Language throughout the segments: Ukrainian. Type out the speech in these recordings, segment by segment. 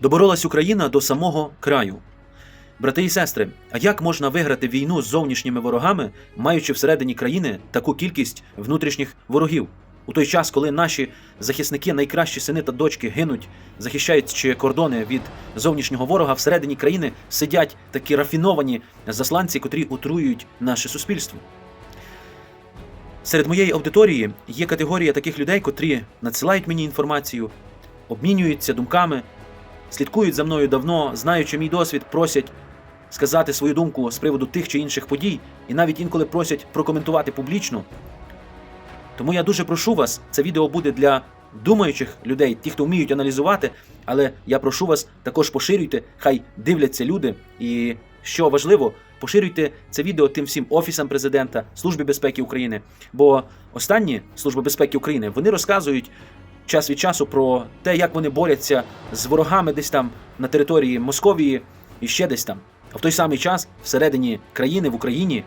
Доборолась Україна до самого краю. Брати і сестри, а як можна виграти війну з зовнішніми ворогами, маючи всередині країни таку кількість внутрішніх ворогів? У той час, коли наші захисники, найкращі сини та дочки гинуть, захищаючи кордони від зовнішнього ворога, всередині країни сидять такі рафіновані засланці, котрі отруюють наше суспільство. Серед моєї аудиторії є категорія таких людей, котрі надсилають мені інформацію, обмінюються думками, слідкують за мною давно, знаючи мій досвід, просять сказати свою думку з приводу тих чи інших подій, і навіть інколи просять прокоментувати публічно. Тому я дуже прошу вас, це відео буде для думаючих людей, ті, хто вміють аналізувати, але я прошу вас також поширюйте, хай дивляться люди. І що важливо, поширюйте це відео тим всім офісам президента, Службі безпеки України. Бо останні Служби безпеки України вони розказують час від часу про те, як вони борються з ворогами десь там на території Московії і ще десь там. А в той самий час всередині країни в Україні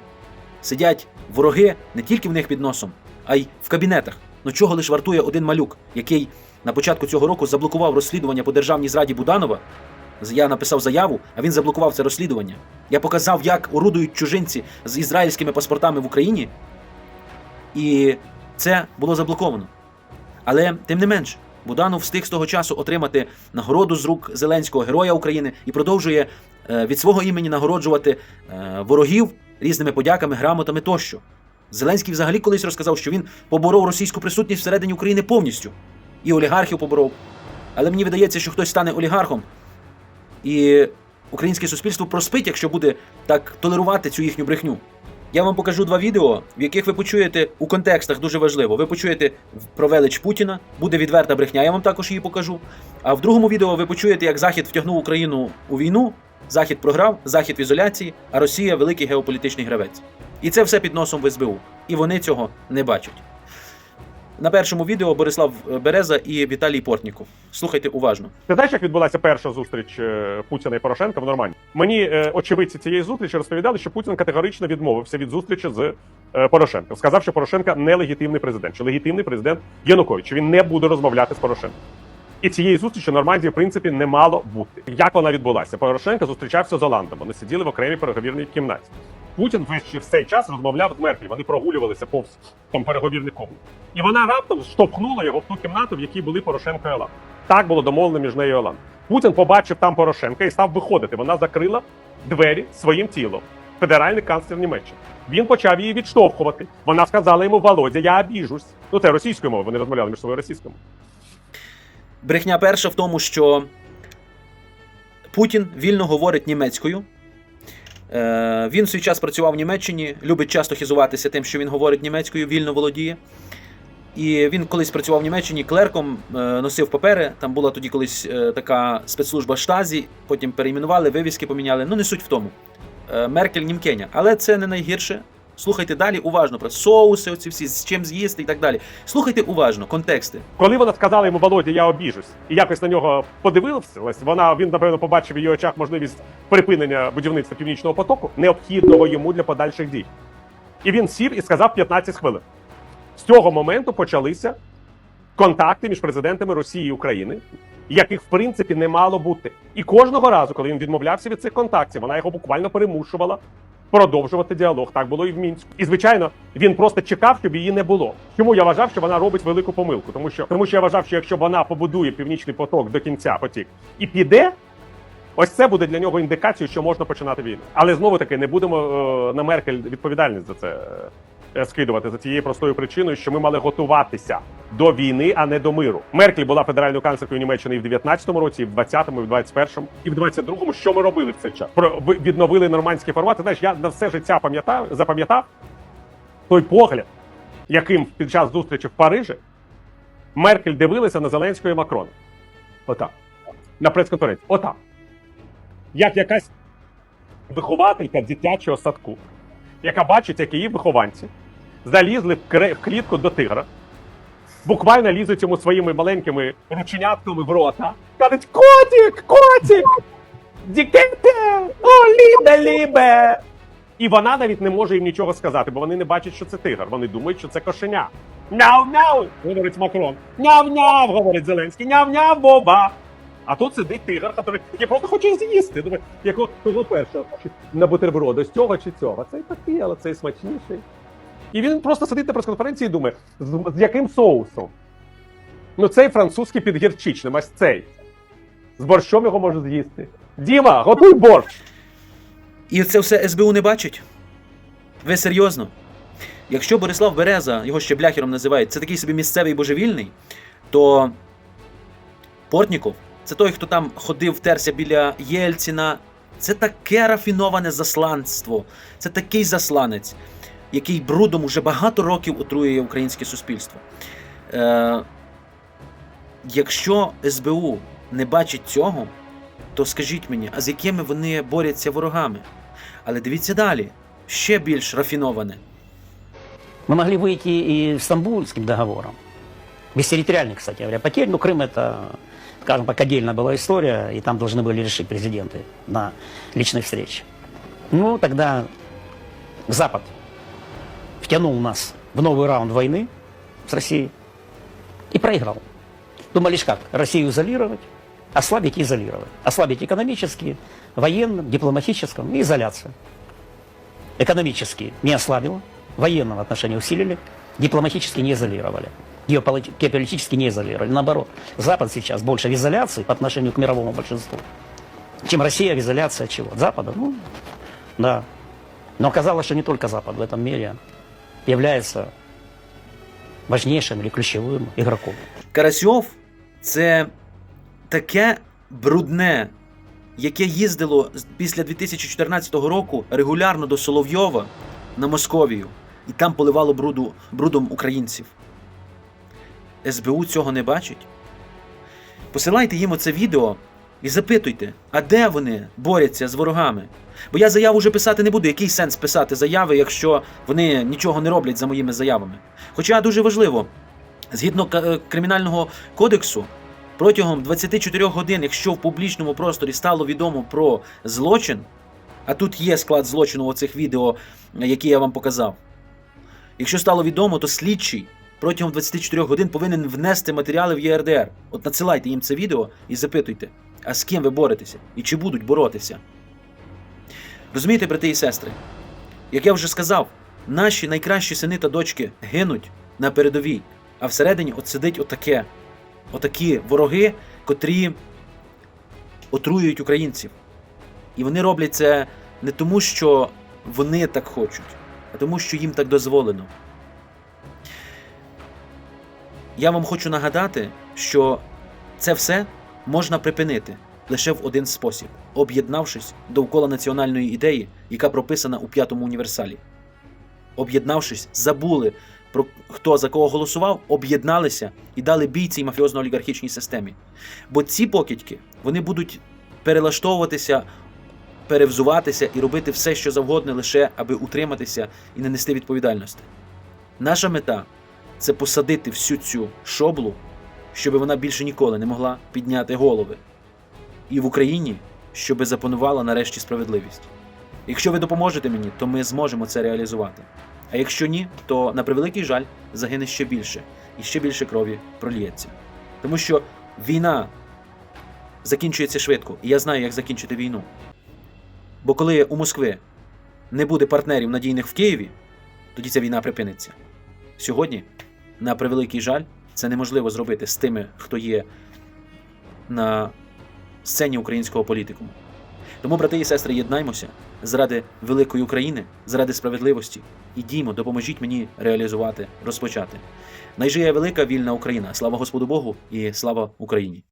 сидять вороги не тільки в них під носом, а й в кабінетах. Ну чого лиш вартує один малюк, який на початку цього року заблокував розслідування по державній зраді Буданова. Я написав заяву, а він заблокував це розслідування. Я показав, як орудують чужинці з ізраїльськими паспортами в Україні, і це було заблоковано. Але тим не менш, Буданов встиг з того часу отримати нагороду з рук Зеленського героя України і продовжує е, від свого імені нагороджувати е, ворогів різними подяками, грамотами тощо. Зеленський взагалі колись розказав, що він поборов російську присутність всередині України повністю. І олігархів поборов. Але мені видається, що хтось стане олігархом, і українське суспільство проспить, якщо буде так толерувати цю їхню брехню. Я вам покажу два відео, в яких ви почуєте у контекстах дуже важливо. Ви почуєте про велич Путіна, буде відверта брехня, я вам також її покажу. А в другому відео ви почуєте, як Захід втягнув Україну у війну, Захід програв, Захід в ізоляції, а Росія великий геополітичний гравець. І це все під носом в СБУ. І вони цього не бачать. На першому відео Борислав Береза і Віталій Портніков. Слухайте уважно. Ти знаєш, як відбулася перша зустріч е, Путіна і Порошенка в Нормандії? Мені е, очевидці цієї зустрічі розповідали, що Путін категорично відмовився від зустрічі з е, Порошенком. Сказав, що Порошенка нелегітимний президент, що легітимний президент Янукович, він не буде розмовляти з Порошенком. І цієї зустрічі Нормандії, в принципі, не мало бути. Як вона відбулася? Порошенко зустрічався з Оландом. Вони сиділи в окремій переговірній кімнаті. Путін весь цей час розмовляв з Меркель. Вони прогулювалися повз там переговірний. І вона раптом штовхнула його в ту кімнату, в якій були Порошенко і Оланд. Так було домовлено між нею і Оланд. Путін побачив там Порошенка і став виходити. Вона закрила двері своїм тілом. Федеральний канцлер Німеччини. Він почав її відштовхувати. Вона сказала йому Володя, я обіжусь. Ну це російською мовою. Вони розмовляли між собою російською. Брехня перша в тому, що Путін вільно говорить німецькою. Е, Він в свій час працював в Німеччині, любить часто хизуватися тим, що він говорить німецькою, вільно володіє. І він колись працював в Німеччині клерком, е, носив папери. Там була тоді колись е, така спецслужба Штазі, потім перейменували, вивіски поміняли. Ну, не суть в тому. Меркель Німкеня. Але це не найгірше. Слухайте далі уважно про соуси, оці всі, з чим з'їсти і так далі. Слухайте уважно, контексти. Коли вона сказала йому Володя, я обіжусь, і якось на нього подивився, вона він напевно побачив в її очах можливість припинення будівництва північного потоку, необхідного йому для подальших дій. І він сів і сказав 15 хвилин. З цього моменту почалися контакти між президентами Росії і України, яких в принципі не мало бути. І кожного разу, коли він відмовлявся від цих контактів, вона його буквально перемушувала продовжувати діалог. Так було і в мінську. І звичайно, він просто чекав, щоб її не було. Чому я вважав, що вона робить велику помилку? Тому що тому що я вважав, що якщо вона побудує північний поток до кінця потік і піде. Ось це буде для нього індикацією, що можна починати війну. Але знову таки не будемо е, на Меркель відповідальність за це е, скидувати за тією простою причиною, що ми мали готуватися до війни, а не до миру. Меркель була федеральною канцлеркою Німеччини і в 19-му році, і в 20-му, і в 21-му, і в 22-му. Що ми робили в цей час? Про відновили нормандський формат. Ти знаєш, я на все життя пам'ятав, запам'ятав той погляд, яким під час зустрічі в Парижі Меркель дивилася на Зеленського і Макрона. Отак. На прес-конференції. Отак як якась вихователька дитячого садку, яка бачить, як її вихованці залізли в клітку до тигра, буквально лізуть йому своїми маленькими рученятками в рота, кажуть: Котик, котик! Дікете! О, лібе, лібе! І вона навіть не може їм нічого сказати, бо вони не бачать, що це тигр. Вони думають, що це кошеня. Няу-няу, говорить Макрон. Няв-няв, говорить Зеленський. Няв-няв, боба. А тут сидить тигр, який, який просто хоче з'їсти. Думаю, якого кого першого на бутерброди, з цього чи цього. Цей такий, але цей смачніший. І він просто сидить на прес-конференції і думає, з, яким соусом? Ну, цей французький під гірчичним, ось цей. З борщом його може з'їсти. Діма, готуй борщ! І це все СБУ не бачить? Ви серйозно? Якщо Борислав Береза, його ще бляхером називають, це такий собі місцевий божевільний, то Портніков це той, хто там ходив, терся біля Єльціна. Це таке рафіноване засланство, це такий засланець, який брудом уже багато років отруює українське суспільство. Е, якщо СБУ не бачить цього, то скажіть мені, а з якими вони борються ворогами? Але дивіться далі, ще більш рафіноване. Мы могли выйти и с Стамбульским договором. Без территориальных, кстати говоря, потерь. Но Крым это, скажем так, отдельная была история, и там должны были решить президенты на личных встречах. Ну, тогда Запад втянул нас в новый раунд войны с Россией и проиграл. Думали, ж как, Россию изолировать, ослабить и изолировать. Ослабить экономически, военным, дипломатическом и изоляция. Экономически не ослабило, военном отношении усилили, дипломатически не изолировали, геополитически не изолировали. Наоборот, Запад сейчас больше в изоляции по отношению к мировому большинству, чем Россия в изоляции от чего? От Запада? Ну, да. Но оказалось, что не только Запад в этом мире является важнейшим или ключевым игроком. Карасьов це таке брудне, яке їздило після 2014 року регулярно до Соловйова на Московію, і там поливало бруду, брудом українців. СБУ цього не бачить. Посилайте їм оце відео і запитуйте, а де вони борються з ворогами? Бо я заяву вже писати не буду. Який сенс писати заяви, якщо вони нічого не роблять за моїми заявами? Хоча дуже важливо, Згідно е, кримінального кодексу, протягом 24 годин, якщо в публічному просторі стало відомо про злочин, а тут є склад злочину у цих відео, е, які я вам показав. Якщо стало відомо, то слідчий протягом 24 годин повинен внести матеріали в ЄРДР. От надсилайте їм це відео і запитуйте, а з ким ви боретеся і чи будуть боротися. Розумієте, брати і сестри? Як я вже сказав, наші найкращі сини та дочки гинуть на передовій, а всередині от сидить отаке, отакі вороги, котрі отруюють українців. І вони роблять це не тому, що вони так хочуть, а тому, що їм так дозволено. Я вам хочу нагадати, що це все можна припинити лише в один спосіб, об'єднавшись довкола національної ідеї, яка прописана у п'ятому універсалі. Об'єднавшись, забули про хто за кого голосував, об'єдналися і дали бій цій мафіозно-олігархічній системі. Бо ці покидьки вони будуть перелаштовуватися, перевзуватися і робити все, що завгодно, лише аби утриматися і не нести відповідальності. Наша мета це посадити всю цю шоблу, щоб вона більше ніколи не могла підняти голови. І в Україні, щоб запанувала нарешті справедливість. Якщо ви допоможете мені, то ми зможемо це реалізувати. А якщо ні, то на превеликий жаль загине ще більше і ще більше крові проліється. Тому що війна закінчується швидко, і я знаю, як закінчити війну. Бо коли у Москви не буде партнерів надійних в Києві, тоді ця війна припиниться. Сьогодні, на превеликий жаль, це неможливо зробити з тими, хто є на сцені українського політикуму. Тому, брати і сестри, єднаймося заради великої України, заради справедливості. І діймо, допоможіть мені реалізувати, розпочати. Найжиє велика вільна Україна. Слава Господу Богу і слава Україні!